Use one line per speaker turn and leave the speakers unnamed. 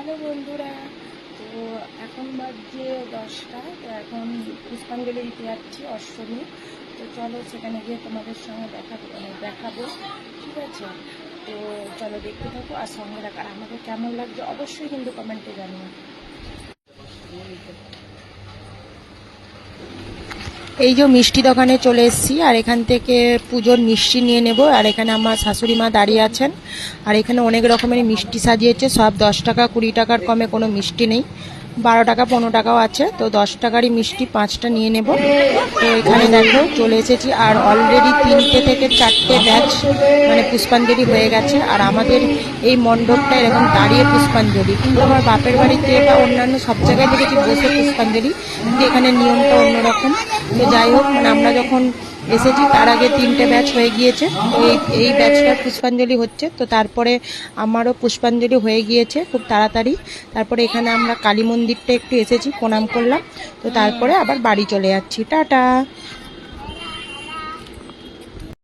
Hello বন্ধুরা, তো এখন বাজে দশটা, তো এখন পুষ্পাঞ্জলি দিতে যাচ্ছি অষ্টমী, তো চলো সেখানে গিয়ে তোমাদের সঙ্গে দেখাবো মানে দেখাবো, ঠিক আছে? তো চলো দেখতে থাকো, আর সঙ্গে দেখা আমাকে কেমন লাগছে অবশ্যই কিন্তু কমেন্টে জানিও। এই যে মিষ্টি দোকানে চলে এসেছি, আর এখান থেকে পুজোর মিষ্টি নিয়ে নেব। আর এখানে আমার শাশুড়ি মা দাঁড়িয়ে আছেন। আর এখানে অনেক রকমের মিষ্টি সাজিয়েছে, সব দশ টাকা কুড়ি টাকার কমে কোনো মিষ্টি নেই। বারো টাকা, পনেরো টাকাও আছে। তো দশ টাকারই মিষ্টি পাঁচটা নিয়ে নেব। তো এখানে দেখো, চলে এসেছি। আর অলরেডি তিনটে থেকে চারটে ব্যাচ মানে পুষ্পাঞ্জলি হয়ে গেছে। আর আমাদের এই মণ্ডপটা এরকম দাঁড়িয়ে পুষ্পাঞ্জলি। কিন্তু আমার বাপের বাড়িতে বা অন্যান্য সব জায়গায় দেখেছি বসে পুষ্পাঞ্জলি। কিন্তু এখানে নিয়মটা অন্যরকম। তো যাই হোক মানে আমরা যখন এসেছি তার আগে তিনটে ব্যাচ হয়ে গিয়েছে। এই এই ব্যাচটা পুষ্পাঞ্জলি হচ্ছে। তো তারপরে আমারও পুষ্পাঞ্জলি হয়ে গিয়েছে খুব তাড়াতাড়ি। তারপরে এখানে আমরা কালী মন্দিরটা একটু এসেছি, প্রণাম করলাম। তো তারপরে আবার বাড়ি চলে যাচ্ছি। টাটা!